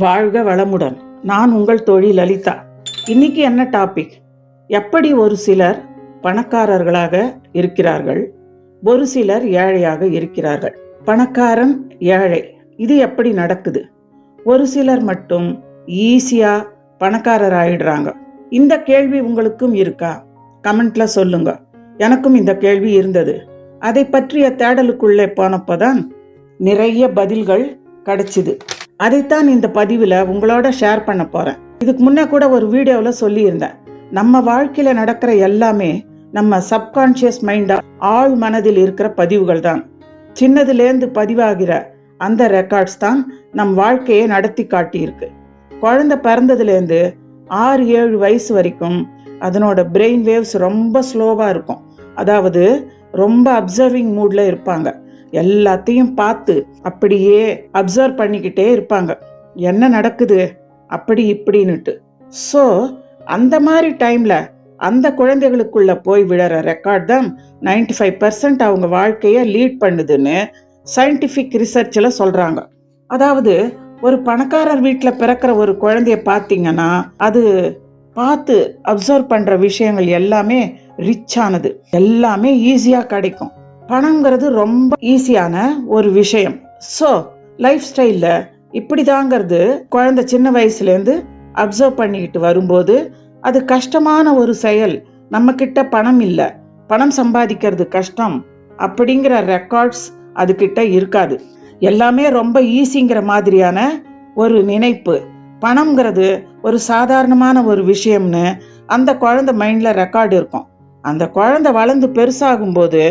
வாழ்க வளமுடன். நான் உங்கள் தொழில் லலிதா. இன்னைக்கு என்ன டாபிக் எப்படி ஒரு சிலர் பணக்காரர்களாக இருக்கிறார்கள்? ஒரு சிலர் ஏழையாக இருக்கிறார்கள். பணக்காரன் ஏழை இது எப்படி நடக்குது? ஒரு சிலர் மட்டும் ஈஸியா பணக்காரர் ஆயிடுறாங்க இந்த கேள்வி உங்களுக்கும் இருக்கா? கமெண்ட்ல சொல்லுங்க. எனக்கும் இந்த கேள்வி இருந்தது. அதை பற்றிய தேடலுக்குள்ளே போனப்பதான் நிறைய பதில்கள் கிடைச்சிது. அதைத்தான் இந்த பதிவில் உங்களோட ஷேர் பண்ண போறேன். இதுக்கு முன்னே கூட ஒரு வீடியோவில் சொல்லியிருந்தேன். நம்ம வாழ்க்கையில் நடக்கிற எல்லாமே நம்ம சப்கான்ஷியஸ் மைண்டா ஆழ் மனதில் இருக்கிற பதிவுகள் தான் சின்னதுலேருந்து பதிவாகிற அந்த ரெக்கார்ட்ஸ் தான் நம் வாழ்க்கையை நடத்தி காட்டியிருக்கு. குழந்தை பிறந்ததுலேருந்து ஆறு ஏழு வயசு வரைக்கும் அதனோட பிரெயின் வேவ்ஸ் ரொம்ப ஸ்லோவாக இருக்கும். அதாவது ரொம்ப அப்சர்விங் மூடில் இருப்பாங்க. எல்லாத்தையும் பார்த்து அப்படியே அப்சர்வ் பண்ணிக்கிட்டே இருப்பாங்க. என்ன நடக்குது? அப்படி இப்படின்னுட்டு. ஸோ அந்த மாதிரி டைம்ல அந்த குழந்தைகளுக்குள்ள போய் விழற ரெக்கார்ட் தான் நைன்டி ஃபைவ் பர்சன்ட் அவங்க வாழ்க்கையை லீட் பண்ணுதுன்னு சயின்டிஃபிக் ரிசர்ச்சில் சொல்கிறாங்க அதாவது ஒரு பணக்காரர் வீட்டில் பிறக்கிற ஒரு குழந்தைய பார்த்தீங்கன்னா அது பார்த்து அப்சர்வ் பண்ணுற விஷயங்கள் எல்லாமே ரிச்சானது எல்லாமே ஈஸியாக கிடைக்கும். பணங்கிறது ரொம்ப ஈஸியான ஒரு விஷயம். ஸோ லைஃப் ஸ்டைலில் இப்படிதாங்கிறது குழந்தை சின்ன வயசுலேருந்து அப்சர்வ் பண்ணிக்கிட்டு வரும்போது அது கஷ்டமான ஒரு செயல். நம்ம கிட்ட பணம் இல்லை. பணம் சம்பாதிக்கிறது கஷ்டம். அப்படிங்கிற ரெக்கார்ட்ஸ் அதுக்கிட்ட இருக்காது. எல்லாமே ரொம்ப ஈஸிங்கிற மாதிரியான ஒரு நினைப்பு. பணம்ங்கிறது ஒரு சாதாரணமான ஒரு விஷயம்னு அந்த குழந்தை மைண்டில் ரெக்கார்டு இருக்கும். அந்த குழந்தை வளர்ந்து பெருசாகும் போது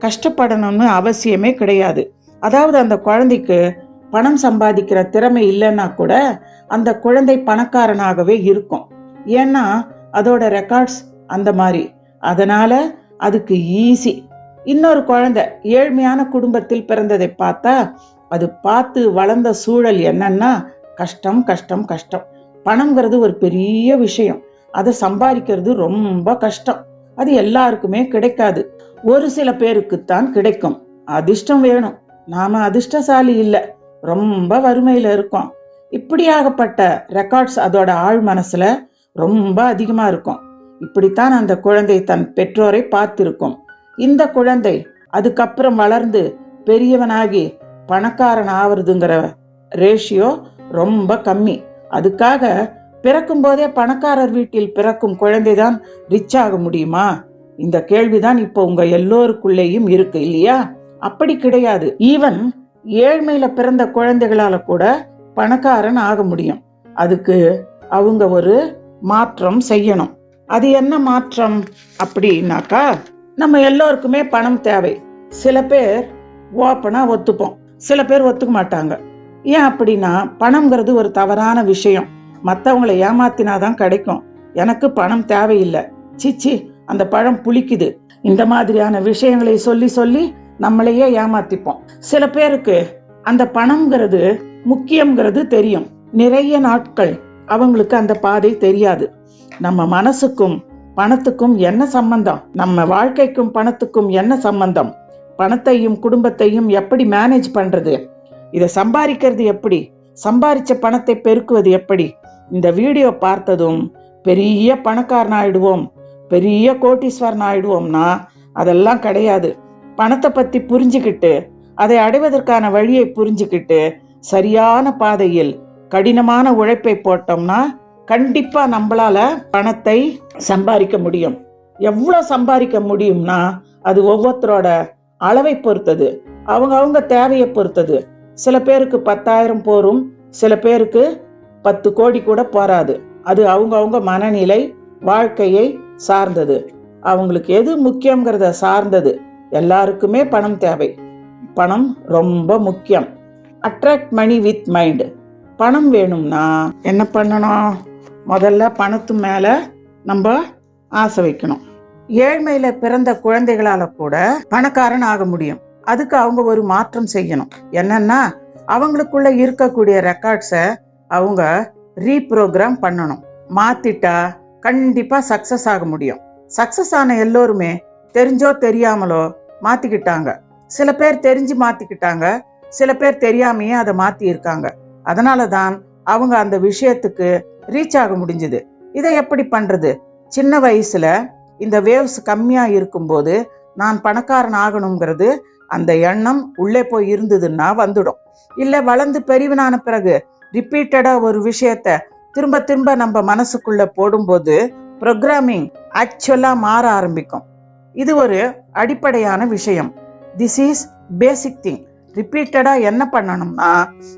கஷ்டப்படணும்னு அவசியமே கிடையாது. அதாவது அந்த குழந்தைக்கு பணம் சம்பாதிக்கிற திறமை இல்லைன்னா கூட அந்த குழந்தை பணக்காரனாகவே இருக்கும். ஏன்னா அதோட ரெக்கார்ட்ஸ் அந்த மாதிரி. அதனால அதுக்கு ஈஸி இன்னொரு குழந்தை ஏழ்மையான குடும்பத்தில் பிறந்ததை பார்த்தா அது பார்த்து வளர்ந்த சூழல் என்னன்னா கஷ்டம் கஷ்டம் கஷ்டம். பணம்ங்கிறது ஒரு பெரிய விஷயம். அதை சம்பாதிக்கிறது ரொம்ப கஷ்டம். அது எல்லாருக்குமே கிடைக்காது. ஒரு சில பேருக்குத்தான் கிடைக்கும். அதிர்ஷ்டம் வேணும். நாம அதிர்ஷ்டசாலி இல்லை. ரொம்ப வறுமையில இருக்கோம். இப்படியாகப்பட்ட ரெக்கார்ட்ஸ் அதோட ஆழ் மனசுல ரொம்ப அதிகமா இருக்கும். இப்படித்தான் அந்த குழந்தை தன் பெற்றோரை பார்த்திருக்கும். இந்த குழந்தை அதுக்கப்புறம் வளர்ந்து பெரியவனாகி பணக்காரன் ஆவறதுங்கிற ரேஷியோ ரொம்ப கம்மி. அதுக்காக பிறக்கும் போதே பணக்காரர் வீட்டில் பிறக்கும் குழந்தைதான் ரிச் ஆக முடியுமா? இந்த கேள்விதான் இப்போ உங்க எல்லோருக்குள்ளேயும் இருக்கு இல்லையா? அப்படி கிடையாது. ஈவன் ஏழ்மையில பிறந்த குழந்தைகளால கூட பணக்காரன் ஆக முடியும். அதுக்கு அவங்க ஒரு மாற்றம் செய்யணும். அது என்ன மாற்றம் அப்படின்னாக்கா நம்ம எல்லோருக்குமே பணம் தேவை. சில பேர் ஓப்பனா ஒத்துப்போம். சில பேர் ஒத்துக்க மாட்டாங்க. ஏன் அப்படின்னா பணம்ங்கிறது ஒரு தவறான விஷயம். மற்றவங்களை ஏமாத்தினாதான் கிடைக்கும். எனக்கு பணம் தேவையில்லை. சிச்சி அந்த பழம் புளிக்குது. இந்த மாதிரியான விஷயங்களை சொல்லி சொல்லி நம்மளையே ஏமாத்திப்போம். சில பேருக்கு அந்த பணம்ங்கிறது முக்கியம்ங்கிறது தெரியும். நிறைய நாட்கள் அவங்களுக்கு அந்த பாதை தெரியாது. நம்ம மனசுக்கும் பணத்துக்கும் என்ன சம்பந்தம்? நம்ம வாழ்க்கைக்கும் பணத்துக்கும் என்ன சம்பந்தம்? பணத்தையும் குடும்பத்தையும் எப்படி மேனேஜ் பண்றது? இதை சம்பாதிக்கிறது எப்படி? சம்பாதிச்ச பணத்தை பெருக்குவது எப்படி? இந்த வீடியோ பார்த்ததும் பெரிய பணக்காரன் ஆயிடுவோம் பெரிய கோட்டீஸ்வரன் ஆயிடுவோம்னா அதெல்லாம் கிடையாது. பணத்தை பத்தி புரிஞ்சுக்கிட்டு அதை அடைவதற்கான வழியை புரிஞ்சுக்கிட்டு சரியான பாதையில் கடினமான உழைப்பை போட்டோம்னா கண்டிப்பா நம்மளால பணத்தை சம்பாதிக்க முடியும். எவ்வளவு சம்பாதிக்க முடியும்னா அது ஒவ்வொருத்தரோட அளவை பொறுத்தது அவங்க அவங்க தேவையை பொறுத்தது. சில பேருக்கு பத்தாயிரம் போரும் சில பேருக்கு பத்து கோடி கூட போராது அது அவங்க அவங்க மனநிலை வாழ்க்கையை சார்ந்தது. அவங்களுக்கு எது முக்கியங்கிறத சார்ந்தது. எல்லாருக்குமே பணம் தேவை. பணம் ரொம்ப முக்கியம். அட்ராக்ட் மணி வித் மைண்டு பணம் வேணும்னா என்ன பண்ணணும்? முதல்ல பணத்து மேலே நம்ம ஆசை வைக்கணும். ஏழ்மையில பிறந்த குழந்தைகளால கூட பணக்காரன் ஆக முடியும். அதுக்கு அவங்க ஒரு மாற்றம் செய்யணும். என்னன்னா அவங்களுக்குள்ள இருக்கக்கூடிய ரெக்கார்ட்ஸை அவங்க ரீப்ரோக்ராம் பண்ணணும். மாத்திட்டா கண்டிப்பா சக்சஸ் ஆக முடியும். சக்சஸ் ஆன எல்லோருமே தெரிஞ்சோ தெரியாமலோ மாத்திக்கிட்டாங்க. சில பேர் தெரிஞ்சு மாத்திக்கிட்டாங்க. சில பேர் தெரியாமையே அதை மாத்தி இருக்காங்க அதனால தான் அவங்க அந்த விஷயத்துக்கு ரீச் ஆக முடிஞ்சுது. இதை எப்படி பண்றது? சின்ன வயசுல இந்த வேவ்ஸ் கம்மியா இருக்கும்போது நான் பணக்காரன் ஆகணுங்கிறது அந்த எண்ணம் உள்ளே போய் இருந்ததுன்னா வந்துடும். இல்ல வளர்ந்து பெரியவனான பிறகு ரிப்பீட்டடா ஒரு விஷயத்த திரும்ப திரும்ப நம்ம மனசுக்குள்ள போடும்போது ப்ரோக்ராமிங் ஆக்சுவலா மாற ஆரம்பிக்கும். இது ஒரு அடிப்படையான விஷயம். திஸ் இஸ் பேசிக் திங் ரிப்பீட்டடா என்ன பண்ணணும்னா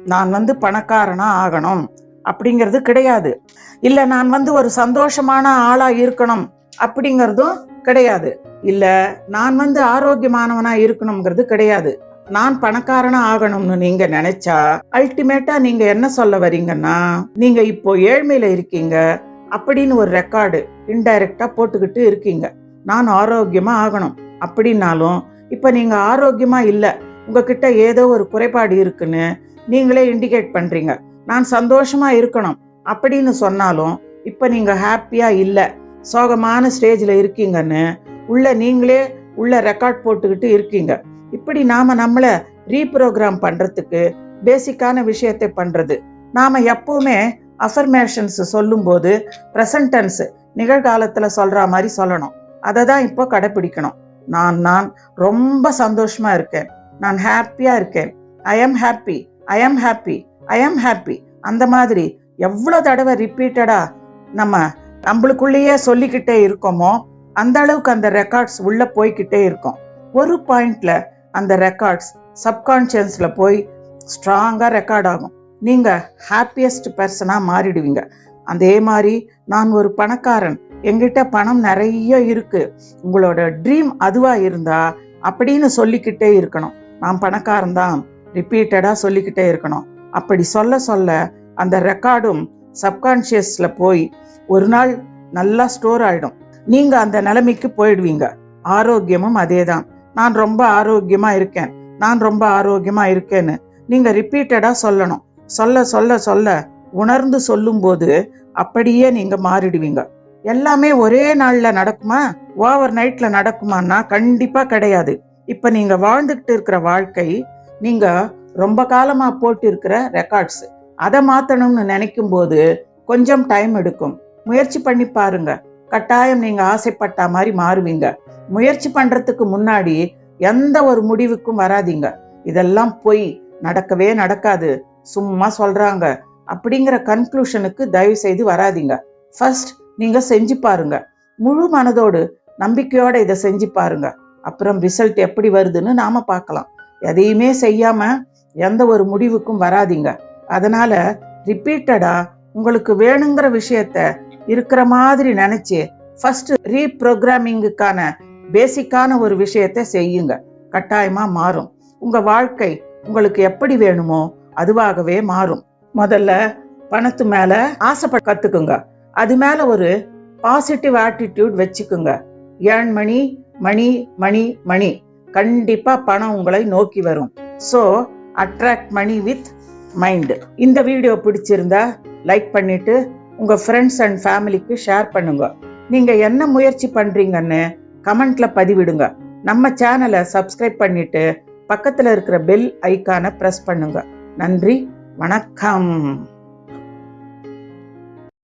நான் வந்து பணக்காரனா ஆகணும். அப்படிங்கிறது கிடையாது. இல்ல நான் வந்து ஒரு சந்தோஷமான ஆளா இருக்கணும் அப்படிங்கிறதும் கிடையாது. இல்ல நான் வந்து ஆரோக்கியமானவனா இருக்கணுங்கிறது கிடையாது. நான் பணக்காரனா ஆகணும்னு நீங்க நினைச்சா அல்டிமேட்டா நீங்க என்ன சொல்ல வரீங்கன்னா நீங்க இப்போ ஏழ்மையில இருக்கீங்க அப்படின்னு ஒரு ரெக்கார்டு இன்டைரக்டா போட்டுக்கிட்டு இருக்கீங்க. நான் ஆரோக்கியமா ஆகணும். அப்படின்னாலும் இப்ப நீங்க ஆரோக்கியமா இல்ல உங்ககிட்ட ஏதோ ஒரு குறைபாடு இருக்குன்னு நீங்களே இண்டிகேட் பண்றீங்க. நான் சந்தோஷமா இருக்கணும் அப்படின்னு சொன்னாலும் இப்ப நீங்க ஹாப்பியா இல்ல சோகமான ஸ்டேஜ்ல இருக்கீங்கன்னு உள்ள நீங்களே உள்ள ரெக்கார்ட் போட்டுக்கிட்டு இருக்கீங்க. இப்படி நாம நம்மள ரீப்ரோக்ராம் பண்றதுக்கு பேசிக்கான விஷயத்தை பண்றது. நாம எப்பவுமே அஃபர்மேஷன்ஸ் சொல்லும்போது ப்ரெசன்டென்ஸ் நிகழ்காலத்தில் நிகழ்காலத்துல சொல்ற மாதிரி சொல்லணும். அதை தான் இப்போ கடைபிடிக்கணும் நான் நான் ரொம்ப சந்தோஷமா இருக்கேன். நான் ஹாப்பியா இருக்கேன். I am happy I am happy I am happy அந்த மாதிரி எவ்வளவு தடவை ரிப்பீட்டடா நம்ம நம்மளுக்குள்ளேயே சொல்லிக்கிட்டே இருக்கோமோ அந்த அளவுக்கு அந்த ரெக்கார்ட்ஸ் உள்ள போய்கிட்டே இருக்கும். ஒரு பாயிண்ட்ல அந்த ரெக்கார்ட்ஸ் சப்கான்ஷியன்ஸில் போய் ஸ்ட்ராங்காக ரெக்கார்ட் ஆகும். நீங்கள் ஹாப்பியஸ்ட் பர்சனாக மாறிடுவீங்க. அதே மாதிரி நான் ஒரு பணக்காரன். எங்கிட்ட பணம் நிறைய இருக்குது உங்களோட ட்ரீம் அதுவாக இருந்தா அப்படின்னு சொல்லிக்கிட்டே இருக்கணும். நான் பணக்காரன் தான். ரிப்பீட்டடாக சொல்லிக்கிட்டே இருக்கணும். அப்படி சொல்ல சொல்ல அந்த ரெக்கார்டும் சப்கான்ஷியஸில் போய் ஒரு நாள் நல்லா ஸ்டோர் ஆகிடும் நீங்கள் அந்த நிலைமைக்கு போயிடுவீங்க. ஆரோக்கியமும் அதே தான் நான் ரொம்ப ஆரோக்கியமா இருக்கேன். நான் ரொம்ப ஆரோக்கியமா இருக்கேன்னு நீங்க ரிப்பீட்டடா சொல்லணும். சொல்ல சொல்ல சொல்ல உணர்ந்து சொல்லும்போது அப்படியே நீங்க மாறிடுவீங்க. எல்லாமே ஒரே நாள்ல நடக்குமா? ஓவர் நைட்ல நடக்குமான்னா கண்டிப்பா கிடையாது. இப்ப நீங்க வாழ்ந்துகிட்டு இருக்கிற வாழ்க்கை நீங்க ரொம்ப காலமா போட்டு இருக்கிற ரெக்கார்ட்ஸ் அதை மாத்தணும்னு நினைக்கும் போது கொஞ்சம் டைம் எடுக்கும். முயற்சி பண்ணி பாருங்க. கட்டாயம் நீங்க ஆசைப்பட்ட மாதிரி மாறுவீங்க. முயற்சி பண்றதுக்கு முன்னாடி எந்த ஒரு முடிவுக்கும் வராதீங்க. இதெல்லாம் பொய். நடக்கவே நடக்காது. சும்மா சொல்றாங்க. அப்படிங்கிற கன்க்ளூஷனுக்கு தயவு செய்து வராதீங்க. ஃபர்ஸ்ட் நீங்க செஞ்சு பாருங்க. முழு மனதோடு நம்பிக்கையோட இதை செஞ்சு பாருங்க. அப்புறம் ரிசல்ட் எப்படி வருதுன்னு நாம பார்க்கலாம். எதையுமே செய்யாம எந்த ஒரு முடிவுக்கும் வராதீங்க. அதனால ரிப்பீட்டடா உங்களுக்கு வேணுங்கிற விஷயத்த இருக்கிற மாதிரி நினைச்சு ஃபர்ஸ்ட் ரீப்ரோக்ராமிங்குக்கான பேசிக்கான ஒரு விஷயத்த செய்யுங்க. கட்டாயமா மாறும். உங்க வாழ்க்கை உங்களுக்கு எப்படி வேணுமோ அதுவாகவே மாறும். முதல்ல பணத்து மேல ஆசைப்பட கத்துக்குங்க. அது மேல ஒரு பாசிட்டிவ் ஆட்டிடியூட் வச்சுக்குங்க. ஏன் மணி மணி மணி மணி கண்டிப்பா பணம் உங்களை நோக்கி வரும். So attract money with mind இந்த வீடியோ பிடிச்சிருந்தா லைக் பண்ணிட்டு உங்கள் ஃப்ரெண்ட்ஸ் அண்ட் ஃபேமிலிக்கு ஷேர் பண்ணுங்க. நீங்கள் என்ன முயற்சி பண்ணுறீங்கன்னு கமெண்ட்ல பதிவிடுங்க. நம்ம சேனலை சப்ஸ்கிரைப் பண்ணிட்டு பக்கத்தில் இருக்கிற பெல் ஐக்கானை ப்ரெஸ் பண்ணுங்க. நன்றி வணக்கம்.